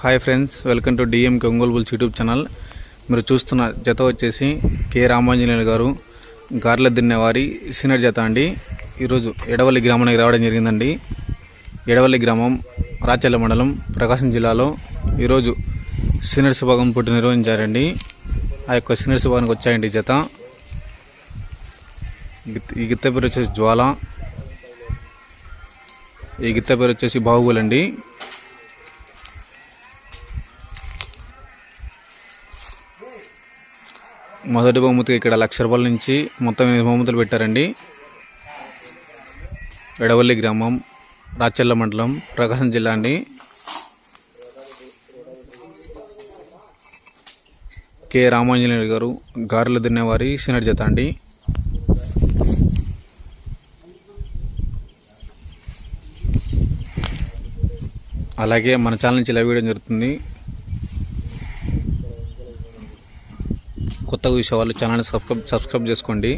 Hi friends welcome to DM Ongole bulls YouTube channel. మీరు చూస్తున్న జత వచ్చేసి కె రామాంజనేయులు గారు గార్ల దిన్నెవారి సీనియర్ జత అండి. ఈరోజు ఎడవల్లి గ్రామానికి రావడం జరిగిందండి. ఎడవల్లి గ్రామం రాచల్ల మండలం ప్రకాశం జిల్లాలో ఈరోజు సీనియర్ విభాగం పుట్టి నిర్వహించారండి. ఆ యొక్క సీనియర్ విభాగానికి వచ్చాయండి జత. గిత్త- ఈ గిత్త పేరు వచ్చేసి జ్వాల. ఈ గిత్త పేరు వచ్చేసి బాహుబులండి మొదటి బహుమతికి ఇక్కడ లక్ష రూపాయల నుంచి మొత్తం ఎనిమిది బహుమతులు పెట్టారండి. ఎడవల్లి గ్రామం రాచెల్ల మండలం ప్రకాశం జిల్లా అండి. కె రామాంజనేయుడు గారు గారెలు దున్నేవారి సినర్ జత అండి. అలాగే మన ఛానల్ నుంచి లైవ్ వీడియో జరుగుతుంది. కొత్తగా చూసేవాళ్ళు ఛానల్ని సబ్స్క్రైబ్ సబ్స్క్రైబ్ చేసుకోండి.